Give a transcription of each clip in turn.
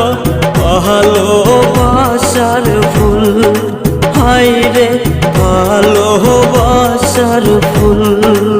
আত্মা ভালোবাসার ফুল। হাই রে ভালোবাসার ফুল।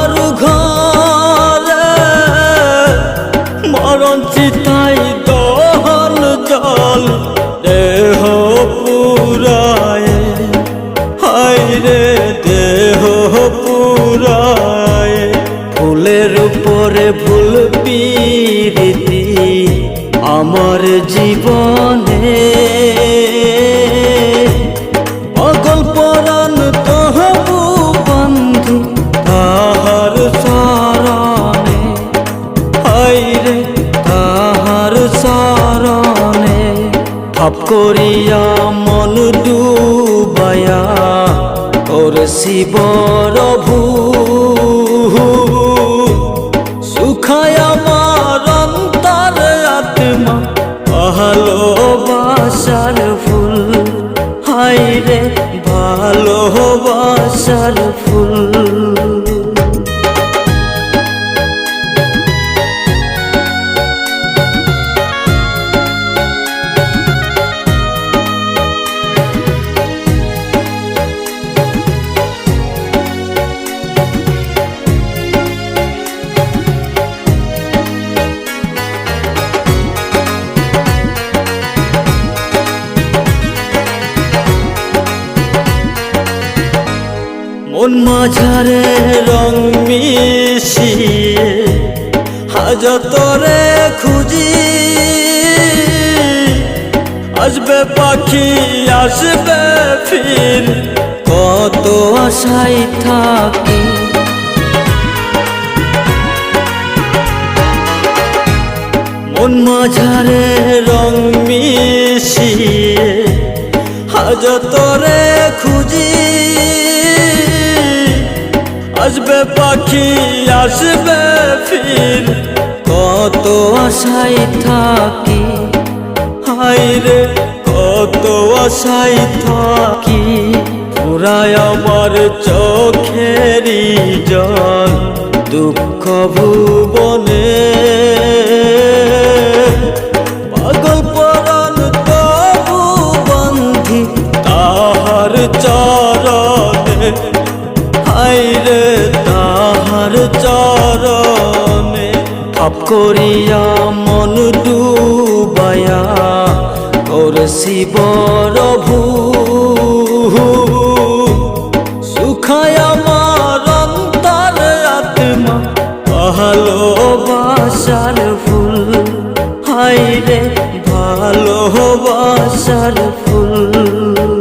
চিতাই দহল জল। দেহ পুরায়। হায় রে, দেহ পুরায়। ফুলের উপরে ফুল পিরিতি, আমার জীবনে ভাব করিয়া মন ডুবায়া ওর শিবর ভূ সুখায় আমার অন্তর আত্মা ভালোবাসার ফুল। হায় রে ভালোবাসার ফুল। মন মাঝারে রং মিশিয়ে হাজতরে খুঁজি। আসবে পাখি, আসবে ফির কত আশাই থাকি। মন মাঝারে রং মিশিয়ে হাজতরে খুঁজি। আসবে পাখি, আসবে ফির। কত আশাই থাকি হাই রে, কত আশাই থাকি। পুরায় আমার চোখেরই জল দুঃখ ভুবনে। পাগল চরণে। হাইরে তাহার করিয়া মন ডুবায়া ওর শিবর ভূ। ভালোবাসার ফুল। রে ভালোবাসার ফুল।